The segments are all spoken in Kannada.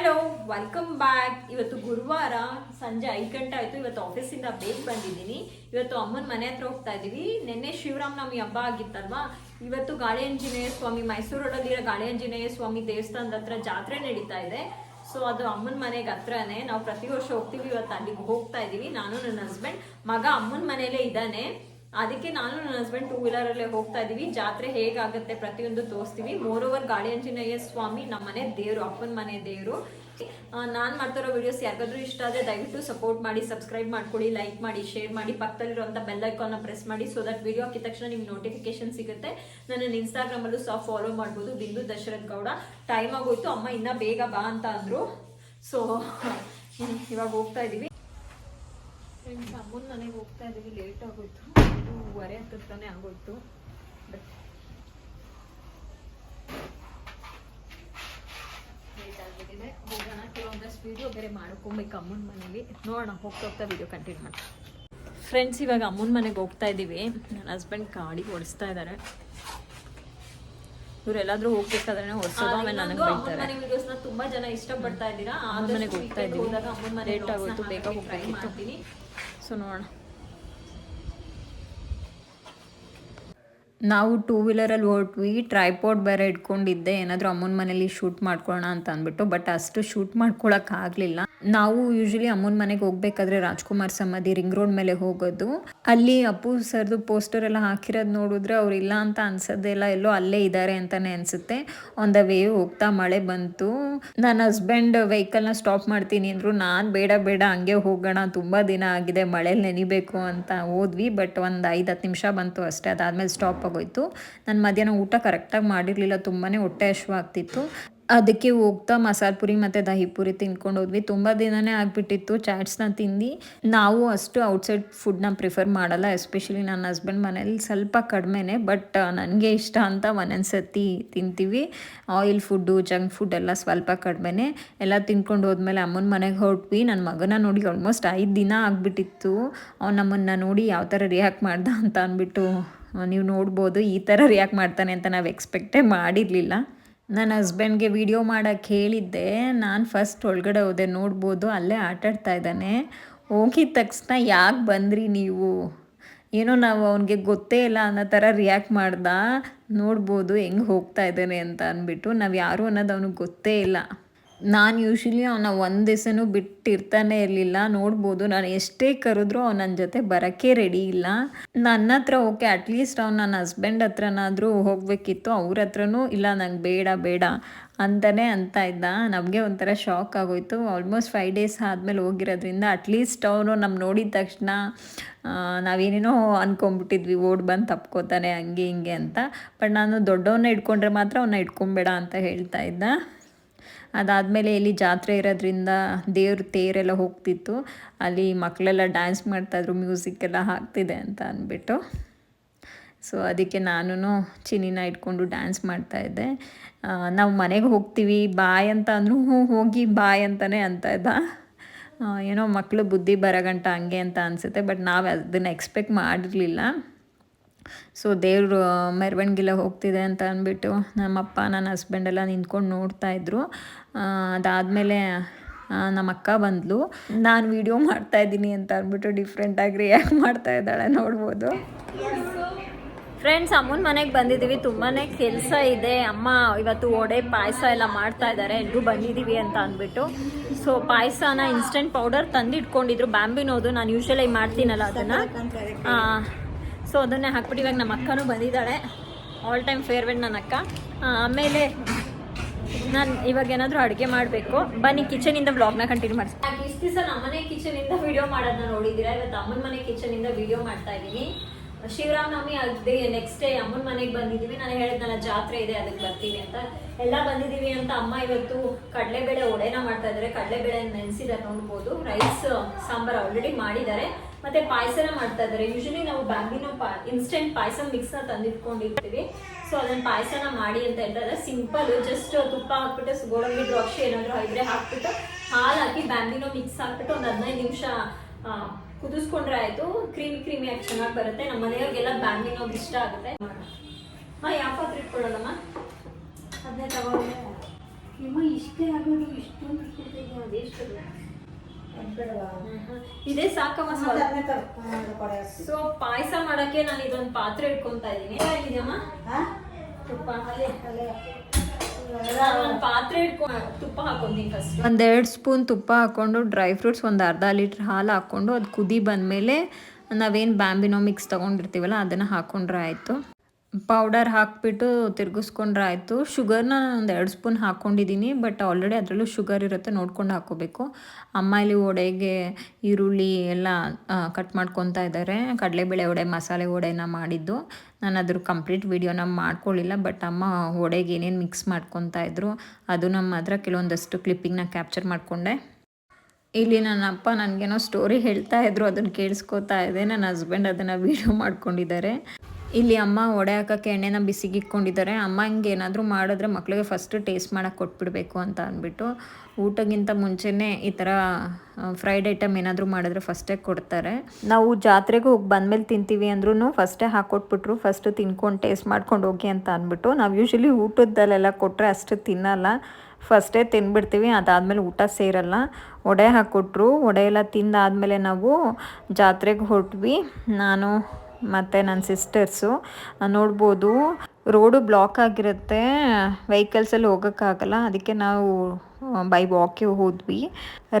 ಹಲೋ ವೆಲ್ಕಮ್ ಬ್ಯಾಕ್ ಇವತ್ತು ಗುರುವಾರ ಸಂಜೆ ಐದು ಗಂಟೆ ಆಯಿತು. ಇವತ್ತು ಆಫೀಸಿಂದ ಬೇಗ ಬಂದಿದ್ದೀನಿ. ಇವತ್ತು ಅಮ್ಮನ ಮನೆ ಹತ್ರ ಹೋಗ್ತಾ ಇದ್ದೀವಿ. ನಿನ್ನೆ ಶಿವರಾಮನವಮಿ ಹಬ್ಬ ಆಗಿತ್ತಲ್ವಾ? ಇವತ್ತು ಗಾಳಿ ಆಂಜನೇಯ ಸ್ವಾಮಿ, ಮೈಸೂರು ರೋಡಲ್ಲಿರೋ ಗಾಳಿ ಆಂಜನೇಯ ಸ್ವಾಮಿ ದೇವಸ್ಥಾನದ ಹತ್ರ ಜಾತ್ರೆ ನಡೀತಾ ಇದೆ. ಸೊ ಅದು ಅಮ್ಮನ ಮನೆಗೆ ಹತ್ರನೇ. ನಾವು ಪ್ರತಿ ವರ್ಷ ಹೋಗ್ತೀವಿ. ಇವತ್ತು ಅಲ್ಲಿಗೆ ಹೋಗ್ತಾ ಇದ್ದೀವಿ. ನಾನು ನನ್ನ ಹಸ್ಬೆಂಡ್ ಮಗ ಅಮ್ಮನ ಮನೆಯಲ್ಲೇ ಇದ್ದಾನೆ. ಅದಕ್ಕೆ ನಾನು ನನ್ನ ಹಸ್ಬೆಂಡ್ ಟೂ ವೀಲರಲ್ಲೇ ಹೋಗ್ತಾ ಇದೀವಿ. ಜಾತ್ರೆ ಹೇಗಾಗುತ್ತೆ ಪ್ರತಿಯೊಂದು ತೋರಿಸ್ತೀವಿ. ಮೋರ್ ಓವರ್ ಗಾಳಿ ಆಂಜನೇಯ ಸ್ವಾಮಿ ನಮ್ಮ ಮನೆ ದೇವರು, ಅಪ್ಪನ ಮನೆ ದೇವರು. ನಾನು ಮಾಡ್ತಿರೋ ವಿಡಿಯೋಸ್ ಯಾರಿಗಾದ್ರೂ ಇಷ್ಟ ಆದರೆ ದಯವಿಟ್ಟು ಸಪೋರ್ಟ್ ಮಾಡಿ ಸಬ್ಸ್ಕ್ರೈಬ್ ಮಾಡ್ಕೊಳ್ಳಿ ಲೈಕ್ ಮಾಡಿ ಶೇರ್ ಮಾಡಿ ಪಕ್ಕದಲ್ಲಿರುವಂಥ ಬೆಲ್ ಐಕಾನ್ನ ಪ್ರೆಸ್ ಮಾಡಿ ಸೊ ದಟ್ ವಿಡಿಯೋ ಹಾಕಿದ ತಕ್ಷಣ ನಿಮ್ಗೆ ನೋಟಿಫಿಕೇಶನ್ ಸಿಗುತ್ತೆ. ನನ್ನ ಇನ್ಸ್ಟಾಗ್ರಾಮಲ್ಲೂ ಸಹ ಫಾಲೋ ಮಾಡ್ಬೋದು. ಬಿಂದು ದಶರಥ್ ಗೌಡ. ಟೈಮ್ ಆಗೋಯ್ತು. ಅಮ್ಮ, ಇನ್ನೂ ಬೇಗ ಬಾ ಅಂತ ಅಂದರು. ಸೊ ಇವಾಗ ಹೋಗ್ತಾ ಇದ್ದೀವಿ ಫ್ರೆಂಡ್ಸ್ ಅಮ್ಮನ ಮನೆಗೆ ಹೋಗ್ತಾ ಇದ್ದೀವಿ ಲೇಟ್ ಆಗೋಯ್ತು. ಒರೆ ಹತ್ತಾನೆ ಆಗೋಯ್ತು. ಬಟ್ ಲೇಟ್ ಆಗಿಬಿಟ್ಟಿದೆ ಹೋಗೋಣ. ಕೆಲವೊಂದಷ್ಟು ವಿಡಿಯೋ ಬೇರೆ ಮಾಡ್ಕೊಬೇಕು ಅಮ್ಮನ ಮನೇಲಿ. ನೋಡೋಣ ಹೋಗ್ತಾ ಹೋಗ್ತಾ ವಿಡಿಯೋ ಕಂಟಿನ್ಯೂ ಮಾಡಿ ಫ್ರೆಂಡ್ಸ್ ಇವಾಗ ಅಮ್ಮನ ಮನೆಗೆ ಹೋಗ್ತಾ ಇದ್ದೀವಿ. ನನ್ನ ಹಸ್ಬೆಂಡ್ ಗಾಡಿ ಓಡಿಸ್ತಾ ಇದ್ದಾರೆ. ಇವರೆಲ್ಲಾದ್ರೂ ಹೋಗ್ಬೇಕಾದ್ರೆ ಹೊಡ್ಸೋದು ಆಮೇಲೆ ನನಗೆ ಬೈತಾರೆ. ತುಂಬಾ ಜನ ಇಷ್ಟಪಡ್ತಾ ಇದ್ದೀರಾ? ಅಮ್ಮನ ಮನೆಗೆ ಹೋಗ್ತಾ ಇದ್ದೀವಿ. ಲೇಟ್ ಆಗೋಯ್ತು ಬೇಗ ಹೋಗ್ಬೇಕಿತ್ತು. ಸೊ ನೋಡೋಣ ನಾವು ಟೂ ವೀಲರಲ್ಲಿ ಹೊರಟ್ವಿ ಟ್ರೈಪೋರ್ಟ್ ಬೇರೆ ಇಟ್ಕೊಂಡಿದ್ದೆ, ಏನಾದರೂ ಅಮ್ಮನ ಮನೇಲಿ ಶೂಟ್ ಮಾಡ್ಕೊಳ್ಳೋಣ ಅಂತ ಅಂದ್ಬಿಟ್ಟು ಬಟ್ ಅಷ್ಟು ಶೂಟ್ ಮಾಡ್ಕೊಳಕ್ಕಾಗಲಿಲ್ಲ ನಾವು ಯೂಶಲಿ ಅಮ್ಮನ ಮನೆಗೆ ಹೋಗ್ಬೇಕಾದ್ರೆ ರಾಜ್ಕುಮಾರ್ ಸಮಾಧಿ ರಿಂಗ್ ರೋಡ್ ಮೇಲೆ ಹೋಗೋದು. ಅಲ್ಲಿ ಅಪ್ಪು ಸರ್ದು ಪೋಸ್ಟರ್ ಎಲ್ಲ ಹಾಕಿರೋದು ನೋಡಿದ್ರೆ ಅವ್ರು ಇಲ್ಲ ಅಂತ ಅನ್ಸೋದೆಲ್ಲ ಎಲ್ಲೋ ಅಲ್ಲೇ ಇದ್ದಾರೆ ಅಂತಾನೆ ಅನ್ಸುತ್ತೆ. ಆನ್ ದ ವೇ ಹೋಗ್ತಾ ಮಳೆ ಬಂತು. ನನ್ನ ಹಸ್ಬೆಂಡ್ ವೆಹಿಕಲ್ನ ಸ್ಟಾಪ್ ಮಾಡ್ತೀನಿ ಅಂದರು, ನಾನು ಬೇಡ ಬೇಡ, ಹಂಗೆ ಹೋಗೋಣ, ತುಂಬ ದಿನ ಆಗಿದೆ, ಮಳೇಲಿ ನೆನಿಬೇಕು ಅಂತ ಹೋದ್ವಿ ಬಟ್ ಒಂದು ಐದು ಹತ್ತು ನಿಮಿಷ ಬಂತು ಅಷ್ಟೇ, ಅದಾದಮೇಲೆ ಸ್ಟಾಪ್ ಆಗೋಯ್ತು ನಾನು ಮಧ್ಯಾಹ್ನ ಊಟ ಕರೆಕ್ಟಾಗಿ ಮಾಡಿರಲಿಲ್ಲ ತುಂಬಾ ಹೊಟ್ಟೆ ಹಶ್ವಾಗ್ತಿತ್ತು ಅದಕ್ಕೆ ಹೋಗ್ತಾ ಮಸಾಲ ಪುರಿ ಮತ್ತು ದಹಿ ಪುರಿ ತಿನ್ಕೊಂಡು ಹೋದ್ವಿ. ತುಂಬ ದಿನನೇ ಆಗಿಬಿಟ್ಟಿತ್ತು ಚಾಟ್ಸ್ನ ತಿಂದು. ನಾವು ಅಷ್ಟು ಔಟ್ಸೈಡ್ ಫುಡ್ನ ಪ್ರಿಫರ್ ಮಾಡಲ್ಲ ಎಸ್ಪೆಷಲಿ ನನ್ನ ಹಸ್ಬೆಂಡ್ ಮನೇಲಿ ಸ್ವಲ್ಪ ಕಡಿಮೆನೇ ಬಟ್ ನನಗೆ ಇಷ್ಟ ಅಂತ ಒಂದೊಂದು ಸತಿ ತಿಂತೀವಿ. ಆಯಿಲ್ ಫುಡ್ಡು ಜಂಕ್ ಫುಡ್ ಎಲ್ಲ ಸ್ವಲ್ಪ ಕಡಿಮೆನೇ. ಎಲ್ಲ ತಿನ್ಕೊಂಡು ಹೋದ್ಮೇಲೆ ಅಮ್ಮನ ಮನೆಗೆ ಹೊರಟ್ವಿ. ನನ್ನ ಮಗನ ನೋಡಿ ಆಲ್ಮೋಸ್ಟ್ ಐದು ದಿನ ಆಗಿಬಿಟ್ಟಿತ್ತು. ಅವ್ನು ನಮ್ಮನ್ನು ನೋಡಿ ಯಾವ ಥರ ರಿಯಾಕ್ಟ್ ಮಾಡ್ದ ಅಂತ ಅಂದ್ಬಿಟ್ಟು ನೀವು ನೋಡ್ಬೋದು ಈ ಥರ ರಿಯಾಕ್ಟ್ ಮಾಡ್ತಾನೆ ಅಂತ ನಾವು ಎಕ್ಸ್ಪೆಕ್ಟೇ ಮಾಡಿರಲಿಲ್ಲ. ನನ್ನ ಹಸ್ಬೆಂಡ್ಗೆ ವಿಡಿಯೋ ಮಾಡೋಕ್ಕೆ ಹೇಳಿದ್ದೆ. ನಾನು ಫಸ್ಟ್ ಒಳಗಡೆ ಹೋದೆ, ನೋಡ್ಬೋದು, ಅಲ್ಲೇ ಆಟಾಡ್ತಾ ಇದ್ದಾನೆ. ಹೋಗಿದ ತಕ್ಷಣ ಯಾಕೆ ಬಂದ್ರಿ ನೀವು? ಏನೋ ನಾವು ಅವನಿಗೆ ಗೊತ್ತೇ ಇಲ್ಲ ಅನ್ನೋ ಥರ ರಿಯಾಕ್ಟ್ ಮಾಡ್ದ. ನೋಡ್ಬೋದು, ಹೆಂಗೆ ಹೋಗ್ತಾ ಇದ್ದಾನೆ ಅಂತ ಅಂದ್ಬಿಟ್ಟು ನಾವು ಯಾರು ಅನ್ನೋದು ಅವನಿಗೆ ಗೊತ್ತೇ ಇಲ್ಲ. ನಾನು ಯೂಶ್ವಲಿ ಅವನ ಒಂದು ದಿವಸನೂ ಬಿಟ್ಟಿರ್ತಾನೆ ಇರಲಿಲ್ಲ. ನೋಡ್ಬೋದು ನಾನು ಎಷ್ಟೇ ಕರೆದ್ರೂ ಅವ್ನು ನನ್ನ ಜೊತೆ ಬರೋಕ್ಕೆ ರೆಡಿ ಇಲ್ಲ. ನನ್ನ ಹತ್ರ ಓಕೆ ಅಟ್ಲೀಸ್ಟ್ ಅವ್ನು ನನ್ನ ಹಸ್ಬೆಂಡ್ ಹತ್ರನಾದರೂ ಹೋಗಬೇಕಿತ್ತು. ಅವ್ರ ಹತ್ರನೂ ಇಲ್ಲ, ನಂಗೆ ಬೇಡ ಬೇಡ ಅಂತಲೇ ಅಂತ ಇದ್ದ. ನಮಗೆ ಒಂಥರ ಶಾಕ್ ಆಗೋಯ್ತು. ಆಲ್ಮೋಸ್ಟ್ ಫೈವ್ ಡೇಸ್ ಆದಮೇಲೆ ಹೋಗಿರೋದ್ರಿಂದ ಅಟ್ಲೀಸ್ಟ್ ಅವನು ನಮ್ಮ ನೋಡಿದ ತಕ್ಷಣ ನಾವೇನೇನೋ ಅಂದ್ಕೊಂಬಿಟ್ಟಿದ್ವಿ ಓಡ್ ಬಂದು ತಪ್ಕೋತಾನೆ, ಹಂಗೆ ಹಿಂಗೆ ಅಂತ. ಬಟ್ ನಾನು ದೊಡ್ಡವನ್ನ ಇಟ್ಕೊಂಡ್ರೆ ಮಾತ್ರ ಅವನ್ನ ಇಟ್ಕೊಂಬೇಡ ಅಂತ ಹೇಳ್ತಾ ಇದ್ದ. ಅದಾದಮೇಲೆ ಇಲ್ಲಿ ಜಾತ್ರೆ ಇರೋದ್ರಿಂದ ದೇವ್ರ ತೇರೆಲ್ಲ ಹೋಗ್ತಿತ್ತು. ಅಲ್ಲಿ ಮಕ್ಕಳೆಲ್ಲ ಡ್ಯಾನ್ಸ್ ಮಾಡ್ತಾಯಿದ್ರು ಮ್ಯೂಸಿಕ್ ಎಲ್ಲ ಹಾಕ್ತಿದೆ ಅಂತ ಅಂದ್ಬಿಟ್ಟು. ಸೊ ಅದಕ್ಕೆ ನಾನು ಚಿನ್ನಿನ ಇಟ್ಕೊಂಡು ಡ್ಯಾನ್ಸ್ ಮಾಡ್ತಾಯಿದ್ದೆ. ನಾವು ಮನೆಗೆ ಹೋಗ್ತೀವಿ, ಬಾಯ್ ಅಂತ ಅಂದರೂ ಹ್ಞೂ, ಹೋಗಿ ಬಾಯ್ ಅಂತಲೇ ಅಂತ ಇದ್ದ. ಏನೋ ಮಕ್ಕಳು ಬುದ್ಧಿ ಬರಗಂಟ ಹಂಗೆ ಅಂತ ಅನಿಸುತ್ತೆ ಬಟ್ ನಾವು ಅದನ್ನು ಎಕ್ಸ್ಪೆಕ್ಟ್ ಮಾಡಿರಲಿಲ್ಲ. ಸೊ ದೇವರು ಮೆರವಣಿಗೆಲ್ಲ ಹೋಗ್ತಿದೆ ಅಂತ ಅಂದ್ಬಿಟ್ಟು ನಮ್ಮಪ್ಪ, ನನ್ನ ಹಸ್ಬೆಂಡ್ ಎಲ್ಲ ನಿಂತ್ಕೊಂಡು ನೋಡ್ತಾಯಿದ್ರು ಅದಾದಮೇಲೆ ನಮ್ಮ ಅಕ್ಕ ಬಂದಳು ನಾನು ವಿಡಿಯೋ ಮಾಡ್ತಾ ಇದ್ದೀನಿ ಅಂತ ಅಂದ್ಬಿಟ್ಟು ಡಿಫ್ರೆಂಟಾಗಿ ರಿಯಾಕ್ಟ್ ಮಾಡ್ತಾ ಇದ್ದಾಳೆ, ನೋಡ್ಬೋದು. ಫ್ರೆಂಡ್ಸ್ ಅಮ್ಮನ ಮನೆಗೆ ಬಂದಿದ್ದೀವಿ ತುಂಬಾ ಕೆಲಸ ಇದೆ. ಅಮ್ಮ, ಇವತ್ತು ಒಡೆ ಪಾಯಸ ಎಲ್ಲ ಮಾಡ್ತಾ ಇದ್ದಾರೆ ಎಲ್ಲರೂ ಬಂದಿದ್ದೀವಿ ಅಂತ ಅಂದ್ಬಿಟ್ಟು. ಸೊ ಪಾಯಸನ ಇನ್ಸ್ಟೆಂಟ್ ಪೌಡರ್ ತಂದಿಟ್ಕೊಂಡಿದ್ರು. ಬ್ಯಾಂಬಿನೋದು ನಾನು ಯೂಶಲಾಗಿ ಮಾಡ್ತೀನಲ್ಲ ಅದನ್ನು. ಸೊ ಅದನ್ನೇ ಹಾಕ್ಬಿಟ್ಟು ಇವಾಗ ನಮ್ಮ ಅಕ್ಕನೂ ಬಂದಿದ್ದಾಳೆ. ಆಲ್ ಟೈಮ್ ಫೇವ್ರೆಟ್ ನನ್ನ ಅಕ್ಕ. ಆಮೇಲೆ ನಾನು ಇವಾಗ ಏನಾದರೂ ಅಡುಗೆ ಮಾಡಬೇಕು. ಬನ್ನಿ ಕಿಚನಿಂದ ಬ್ಲಾಗ್ನ ಕಂಟಿನ್ಯೂ ಮಾಡ್ತೀನಿ ಇಷ್ಟು ದಿವಸ ನಮ್ಮನೆ ಕಿಚನಿಂದ ವಿಡಿಯೋ ಮಾಡೋದನ್ನ ನೋಡಿದ್ದೀರಾ? ಇವತ್ತು ಅಮ್ಮನ ಮನೆ ಕಿಚನಿಂದ ವಿಡಿಯೋ ಮಾಡ್ತಾ ಇದ್ದೀನಿ. ಶಿವರಾಮನವಮಿ ಅದೇ ನೆಕ್ಸ್ಟ್ ಡೇ ಅಮ್ಮನ ಮನೆಗೆ ಬಂದಿದ್ದೀವಿ. ನಾನು ಹೇಳಿದ್ನಲ್ಲ, ಜಾತ್ರೆ ಇದೆ, ಅದಕ್ಕೆ ಬರ್ತೀನಿ ಅಂತ. ಎಲ್ಲ ಬಂದಿದ್ದೀವಿ ಅಂತ ಅಮ್ಮ ಇವತ್ತು ಕಡಲೆಬೇಳೆ ಒಡೆನ ಮಾಡ್ತಾ ಇದ್ದಾರೆ. ಕಡಲೆಬೇಳೆ ನೆನೆಸಿದ್ದಾರೆ ನೋಡ್ಬೋದು. ರೈಸ್ ಸಾಂಬಾರು ಆಲ್ರೆಡಿ ಮಾಡಿದ್ದಾರೆ. ಮತ್ತೆ ಪಾಯಸನ ಮಾಡ್ತಾ ಇದ್ದಾರೆ. ಯೂಶಲಿ ನಾವು ಬ್ಯಾಗಿನ ಪಾ ಇನ್ಸ್ಟೆಂಟ್ ಪಾಯಸ ಮಿಕ್ಸ್ನ ತಂದಿಟ್ಕೊಂಡಿರ್ತೀವಿ. ಸೊ ಅದನ್ನ ಪಾಯಸನ ಮಾಡಿ ಅಂತ ಹೇಳ್ತಾರೆ ಸಿಂಪಲ್ ಜಸ್ಟ್ ತುಪ್ಪ ಹಾಕ್ಬಿಟ್ಟು ಗೋಡಂಬಿ ದ್ರಾಕ್ಷಿ ಏನಾದರೂ ಇದ್ರೆ ಹಾಕ್ಬಿಟ್ಟು ಹಾಲು ಹಾಕಿ ಮಿಕ್ಸ್ ಹಾಕ್ಬಿಟ್ಟು ಒಂದು ಹದಿನೈದು ನಿಮಿಷ ಕುದಿಸ್ಕೊಂಡ್ರೆ ಆಯ್ತು. ಕ್ರೀಮಿ ಕ್ರೀಮಿ ಆಗಿ ಚೆನ್ನಾಗಿ ಬರುತ್ತೆ. ನಮ್ಮ ಮನೆಯವ್ರಿಗೆಲ್ಲ ಬ್ಯಾಂಬಿನೋ ಇಷ್ಟ ಆಗುತ್ತೆ. ಹಾಂ, ಯಾವ ಇಟ್ಕೊಳ್ಳೋಣ ಅದನ್ನೇ ತಗೋ ನಿಮ್ಮ ಇಷ್ಟೇ ಆಗೋದು, ಇಷ್ಟೊಂದು ಅದೇ ಅದೆಷ್ಟು ಇದೇ ಸಾಕಮ್ಮ ಸೊ ಪಾಯಸ ಮಾಡಕ್ಕೆ ನಾನು ಇದೊಂದು ಪಾತ್ರೆ ಇಟ್ಕೊಂತಾ ಇದ್ದೀನಿ. ಇದೆಯಮ್ಮ ತುಪ್ಪ. ಪಾತ್ರೆ ಇಟ್ಕೊಂಡು ತುಪ್ಪ ಹಾಕೊಂತೀನಿ ಫಸ್ಟ್ ಒಂದೆರಡು ಸ್ಪೂನ್ ತುಪ್ಪ ಹಾಕೊಂಡು ಡ್ರೈ ಫ್ರೂಟ್ಸ್ ಒಂದು ಅರ್ಧ ಲೀಟ್ರ್ ಹಾಲು ಹಾಕೊಂಡು ಅದು ಕುದಿ ಬಂದಮೇಲೆ ನಾವೇನು ಬ್ಯಾಂಬಿನೋ ಮಿಕ್ಸ್ ತಗೊಂಡಿರ್ತೀವಲ್ಲ ಅದನ್ನು ಹಾಕೊಂಡ್ರೆ ಆಯಿತು. ಪೌಡರ್ ಹಾಕಿಬಿಟ್ಟು ತಿರ್ಗಿಸ್ಕೊಂಡ್ರೆ ಆಯಿತು ಶುಗರ್ನ ಒಂದು ಎರಡು ಸ್ಪೂನ್ ಹಾಕ್ಕೊಂಡಿದ್ದೀನಿ ಬಟ್ ಆಲ್ರೆಡಿ ಅದರಲ್ಲೂ ಶುಗರ್ ಇರುತ್ತೆ, ನೋಡ್ಕೊಂಡು ಹಾಕೋಬೇಕು. ಅಮ್ಮ ಇಲ್ಲಿ ವಡೆಗೆ ಈರುಳ್ಳಿ ಎಲ್ಲ ಕಟ್ ಮಾಡ್ಕೊತಾ ಇದ್ದಾರೆ ಕಡಲೆಬೇಳೆ ವಡೆ, ಮಸಾಲೆ ವಡೆನ ಮಾಡಿದ್ದು. ನಾನು ಅದ್ರ ಕಂಪ್ಲೀಟ್ ವೀಡಿಯೋನ ಮಾಡ್ಕೊಳ್ಳಿಲ್ಲ ಬಟ್ ಅಮ್ಮ ವಡೆಗೆ ಏನೇನು ಮಿಕ್ಸ್ ಮಾಡ್ಕೊತಾ ಇದ್ರು, ಅದು ನಮ್ಮ ಹತ್ರ ಕೆಲವೊಂದಷ್ಟು ಕ್ಲಿಪ್ಪಿಂಗ್ನ ಕ್ಯಾಪ್ಚರ್ ಮಾಡಿಕೊಂಡೆ. ಇಲ್ಲಿ ನನ್ನ ಅಪ್ಪ ನನಗೇನೋ ಸ್ಟೋರಿ ಹೇಳ್ತಾ ಇದ್ರು ಅದನ್ನು ಕೇಳಿಸ್ಕೊತಾ ಇದೆ. ನನ್ನ ಹಸ್ಬೆಂಡ್ ಅದನ್ನು ವೀಡಿಯೋ ಮಾಡ್ಕೊಂಡಿದ್ದಾರೆ. ಇಲ್ಲಿ ಅಮ್ಮ ಒಡೆ ಹಾಕೋಕ್ಕೆ ಎಣ್ಣೆನ ಬಿಸಿಗೆ ಇಟ್ಕೊಂಡಿದ್ದಾರೆ ಅಮ್ಮ ಹಿಂಗೆ ಏನಾದರೂ ಮಾಡಿದ್ರೆ ಮಕ್ಕಳಿಗೆ ಫಸ್ಟ್ ಟೇಸ್ಟ್ ಮಾಡೋಕೆ ಕೊಟ್ಬಿಡಬೇಕು ಅಂತ ಅಂದ್ಬಿಟ್ಟು ಊಟಕ್ಕಿಂತ ಮುಂಚೆನೇ ಈ ಥರ ಫ್ರೈಡ್ ಐಟಮ್ ಏನಾದರೂ ಮಾಡಿದ್ರೆ ಫಸ್ಟೇ ಕೊಡ್ತಾರೆ. ನಾವು ಜಾತ್ರೆಗೆ ಹೋಗಿ ಬಂದಮೇಲೆ ತಿಂತೀವಿ ಅಂದ್ರೂ ಫಸ್ಟೇ ಹಾಕ್ಕೊಟ್ಬಿಟ್ರು ಫಸ್ಟ್ ತಿನ್ಕೊಂಡು ಟೇಸ್ಟ್ ಮಾಡ್ಕೊಂಡು ಹೋಗಿ ಅಂತ ಅಂದ್ಬಿಟ್ಟು ನಾವು ಯೂಶ್ವಲಿ ಊಟದಲ್ಲೆಲ್ಲ ಕೊಟ್ಟರೆ ಅಷ್ಟು ತಿನ್ನಲ್ಲ. ಫಸ್ಟೇ ತಿಂದ್ಬಿಡ್ತೀವಿ ಅದಾದಮೇಲೆ ಊಟ ಸೇರಲ್ಲ. ಒಡೆ ಹಾಕ್ಕೊಟ್ರು ಒಡೆ ಎಲ್ಲ ತಿಂದಾದಮೇಲೆ ನಾವು ಜಾತ್ರೆಗೆ ಹೊರಟ್ವಿ. ನಾನು ಮತ್ತು ನನ್ನ ಸಿಸ್ಟರ್ಸು ನೋಡ್ಬೋದು ರೋಡು ಬ್ಲಾಕ್ ಆಗಿರುತ್ತೆ. ವೆಹಿಕಲ್ಸಲ್ಲಿ ಹೋಗೋಕ್ಕಾಗಲ್ಲ. ಅದಕ್ಕೆ ನಾವು ಬೈ ವಾಕೆ ಹೋದ್ವಿ.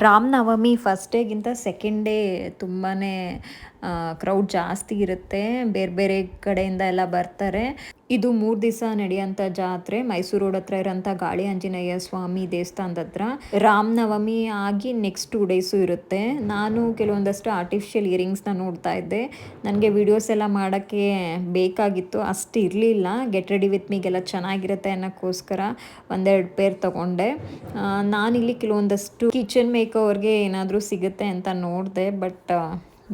ರಾಮನವಮಿ ಫಸ್ಟ್ ಡೇಗಿಂತ ಸೆಕೆಂಡ್ ಡೇ ತುಂಬಾ ಕ್ರೌಡ್ ಜಾಸ್ತಿ ಇರುತ್ತೆ. ಬೇರೆ ಬೇರೆ ಕಡೆಯಿಂದ ಎಲ್ಲ ಬರ್ತಾರೆ. ಇದು ಮೂರು ದಿವಸ ನಡೆಯೋಂಥ ಜಾತ್ರೆ. ಮೈಸೂರು ರೋಡ್ ಹತ್ರ ಇರೋಂಥ ಗಾಳಿ ಆಂಜನೇಯ ಸ್ವಾಮಿ ದೇವಸ್ಥಾನದ ಹತ್ರ. ರಾಮನವಮಿ ಆಗಿ ನೆಕ್ಸ್ಟ್ ಟೂ ಡೇಸು ಇರುತ್ತೆ. ನಾನು ಕೆಲವೊಂದಷ್ಟು ಆರ್ಟಿಫಿಷಿಯಲ್ ಇಯರಿಂಗ್ಸ್ನ ನೋಡ್ತಾ ಇದ್ದೆ. ನನಗೆ ವಿಡಿಯೋಸ್ ಎಲ್ಲ ಮಾಡೋಕ್ಕೆ ಬೇಕಾಗಿತ್ತು. ಅಷ್ಟು ಇರಲಿಲ್ಲ. ಗೆಟ್ ರೆಡಿ ವಿತ್ ಮೀಗೆಲ್ಲ ಚೆನ್ನಾಗಿರುತ್ತೆ ಅನ್ನೋಕ್ಕೋಸ್ಕರ ಒಂದೆರಡು ಪೇರ್ ತಗೊಂಡೆ. ನಾನಿಲ್ಲಿ ಕೆಲವೊಂದಷ್ಟು ಕಿಚನ್ ಮೇಕವ್ರಿಗೆ ಏನಾದರೂ ಸಿಗುತ್ತೆ ಅಂತ ನೋಡಿದೆ ಬಟ್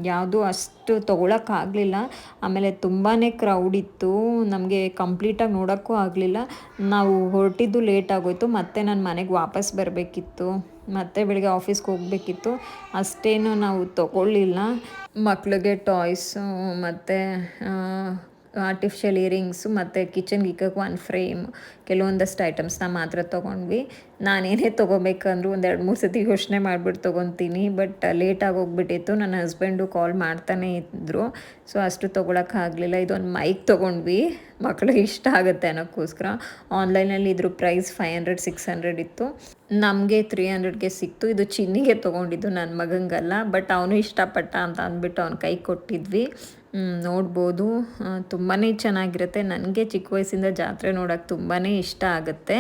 ಯಾವುದೂ ಅಷ್ಟು ತೊಗೊಳಕ್ಕಾಗಲಿಲ್ಲ. ಆಮೇಲೆ ತುಂಬಾ ಕ್ರೌಡ್ ಇತ್ತು. ನಮಗೆ ಕಂಪ್ಲೀಟಾಗಿ ನೋಡೋಕ್ಕೂ ಆಗಲಿಲ್ಲ. ನಾವು ಹೊರಟಿದ್ದು ಲೇಟ್ ಆಗೋಯ್ತು. ಮತ್ತೆ ನಾನು ಮನೆಗೆ ವಾಪಸ್ ಬರಬೇಕಿತ್ತು. ಮತ್ತೆ ಬೆಳಗ್ಗೆ ಆಫೀಸ್ಗೆ ಹೋಗಬೇಕಿತ್ತು. ಅಷ್ಟೇನು ನಾವು ತೊಗೊಳ್ಳಿಲ್ಲ ಮಕ್ಕಳಿಗೆ ಟಾಯ್ಸು ಮತ್ತು ಆರ್ಟಿಫಿಷಿಯಲ್ ಇಯರಿಂಗ್ಸು ಮತ್ತು ಕಿಚನ್ ಇಕ್ಕಕ್ಕೆ ಒಂದು ಫ್ರೇಮ್ ಕೆಲವೊಂದಷ್ಟು ಐಟಮ್ಸ್ನ ಮಾತ್ರ ತೊಗೊಂಡ್ವಿ. ನಾನೇನೇ ತೊಗೋಬೇಕಂದ್ರೂ ಒಂದು ಎರಡು ಮೂರು ಸತಿ ಯೋಚನೆ ಮಾಡಿಬಿಟ್ಟು ತೊಗೊತೀನಿ ಬಟ್ ಲೇಟಾಗಿ ಹೋಗ್ಬಿಟ್ಟಿತ್ತು. ನನ್ನ ಹಸ್ಬೆಂಡು ಕಾಲ್ ಮಾಡ್ತಾನೇ ಇದ್ದರು ಸೊ ಅಷ್ಟು ತೊಗೊಳಕ್ಕಾಗಲಿಲ್ಲ ಇದೊಂದು ಮೈಕ್ ತೊಗೊಂಡ್ವಿ. ಮಕ್ಕಳಿಗೆ ಇಷ್ಟ ಆಗುತ್ತೆ ಅನ್ನೋಕ್ಕೋಸ್ಕರ ಆನ್ಲೈನಲ್ಲಿ ಇದ್ರ price five hundred, six hundred ಇತ್ತು. ನಮಗೆ ತ್ರೀ ಹಂಡ್ರೆಡ್ಗೆ ಸಿಕ್ತು. ಇದು ಚಿನ್ನಿಗೆ ತೊಗೊಂಡಿದ್ದು ನನ್ನ ಮಗಂಗಲ್ಲ, ಬಟ್ ಅವನು ಇಷ್ಟಪಟ್ಟ ಅಂತ ಅಂದ್ಬಿಟ್ಟು ಅವ್ನ ಕೈ ಕೊಟ್ಟಿದ್ವಿ. ನೋಡ್ಬೋದು. ತುಂಬಾ ಚೆನ್ನಾಗಿರುತ್ತೆ. ನನಗೆ ಚಿಕ್ಕ ವಯಸ್ಸಿಂದ ಜಾತ್ರೆ ನೋಡೋಕೆ ತುಂಬಾ ಇಷ್ಟ ಆಗುತ್ತೆ.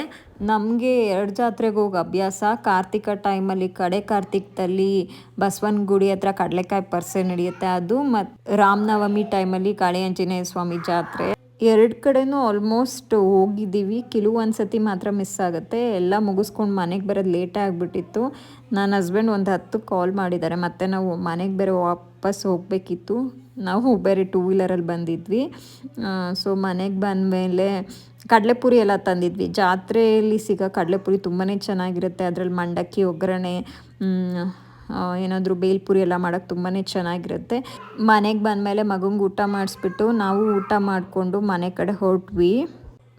ನಮಗೆ ಎರಡು ಜಾತ್ರೆಗೆ ಹೋಗಿ ಅಭ್ಯಾಸ. ಕಾರ್ತಿಕ ಟೈಮಲ್ಲಿ, ಕಡೆ ಕಾರ್ತಿಕದಲ್ಲಿ ಬಸವನ ಗುಡಿ ಹತ್ರ ಕಡಲೆಕಾಯಿ ಪರ್ಸೆ ನಡೆಯುತ್ತೆ. ಅದು ಮತ್ತು ರಾಮನವಮಿ ಟೈಮಲ್ಲಿ ಕಾಳಿ ಆಂಜನೇಯ ಸ್ವಾಮಿ ಜಾತ್ರೆ. ಎರಡು ಕಡೆನೂ ಆಲ್ಮೋಸ್ಟ್ ಹೋಗಿದ್ದೀವಿ. ಕೆಲವೊಂದು ಸತಿ ಮಾತ್ರ ಮಿಸ್ ಆಗುತ್ತೆ. ಎಲ್ಲ ಮುಗಿಸ್ಕೊಂಡು ಮನೆಗೆ ಬರೋದು ಲೇಟೇ ಆಗಿಬಿಟ್ಟಿತ್ತು. ನನ್ನ ಹಸ್ಬೆಂಡ್ ಒಂದು ಹತ್ತು ಕಾಲ್ ಮಾಡಿದ್ದಾರೆ. ಮತ್ತು ನಾವು ಮನೆಗೆ ಬೇರೆ ವಾಪಸ್ ಹೋಗಬೇಕಿತ್ತು. ನಾವು ಬೇರೆ ಟೂ ವೀಲರಲ್ಲಿ ಬಂದಿದ್ವಿ. ಸೊ ಮನೆಗೆ ಬಂದಮೇಲೆ ಕಡಲೆಪುರಿ ಎಲ್ಲ ತಂದಿದ್ವಿ. ಜಾತ್ರೆಯಲ್ಲಿ ಸಿಗೋ ಕಡಲೆಪುರಿ ತುಂಬಾ ಚೆನ್ನಾಗಿರುತ್ತೆ. ಅದರಲ್ಲಿ ಮಂಡಕ್ಕಿ, ಒಗ್ಗರಣೆ ಏನಾದರೂ ಬೇಲ್ಪುರಿ ಎಲ್ಲ ಮಾಡೋಕ್ಕೆ ತುಂಬಾ ಚೆನ್ನಾಗಿರುತ್ತೆ. ಮನೆಗೆ ಬಂದಮೇಲೆ ಮಗಂಗೆ ಊಟ ಮಾಡಿಸ್ಬಿಟ್ಟು ನಾವು ಊಟ ಮಾಡಿಕೊಂಡು ಮನೆ ಕಡೆ ಹೊರಟ್ವಿ.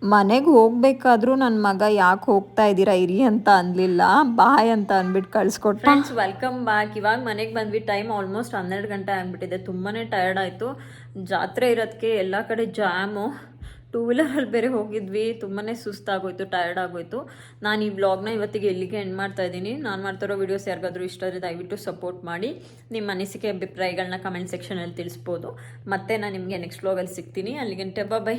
ಮನೆಗೆ ಹೋಗ್ಬೇಕಾದ್ರೂ ನನ್ನ ಮಗ ಯಾಕೆ ಹೋಗ್ತಾ ಇದ್ದೀರಾ ಇರಿ ಅಂತ ಅನ್ಲಿಲ್ಲ. ಬಾಯ್ ಅಂತ ಅಂದ್ಬಿಟ್ಟು ಕಳ್ಸಿಕೊಟ್ಟು ಫ್ರೆಂಡ್ಸ್ ವೆಲ್ಕಮ್ ಬ್ಯಾಕ್ ಇವಾಗ ಮನೆಗೆ ಬಂದ್ವಿ. ಟೈಮ್ ಆಲ್ಮೋಸ್ಟ್ ಹನ್ನೆರಡು ಗಂಟೆ ಆಗ್ಬಿಟ್ಟಿದೆ. ತುಂಬಾ ಟಯರ್ಡ್ ಆಯಿತು. ಜಾತ್ರೆ ಇರೋದಕ್ಕೆ ಎಲ್ಲ ಕಡೆ ಜಾಮು ಟೂ ವೀಲರಲ್ಲಿ ಬೇರೆ ಹೋಗಿದ್ವಿ ತುಂಬಾ ಸುಸ್ತಾಗೋಯ್ತು ಟಯರ್ಡ್ ಆಗೋಯ್ತು. ನಾನು ಈ ಬ್ಲಾಗ್ನ ಇವತ್ತಿಗೆ ಎಲ್ಲಿಗೆ ಎಂಡ್ ಮಾಡ್ತಾ ಇದ್ದೀನಿ. ನಾನು ಮಾಡ್ತಿರೋ ವೀಡಿಯೋಸ್ ಯಾರಿಗಾದರೂ ಇಷ್ಟ ಆದರೆ ದಯವಿಟ್ಟು ಸಪೋರ್ಟ್ ಮಾಡಿ. ನಿಮ್ಮ ಅನಿಸಿಕೆ ಅಭಿಪ್ರಾಯಗಳನ್ನ ಕಮೆಂಟ್ ಸೆಕ್ಷನಲ್ಲಿ ತಿಳಿಸ್ಬೋದು. ಮತ್ತೆ ನಾನು ನಿಮಗೆ ನೆಕ್ಸ್ಟ್ ವ್ಲಾಗಲ್ಲಿ ಸಿಗ್ತೀನಿ. ಅಲ್ಲಿಗೆ ಬಾ ಬೈ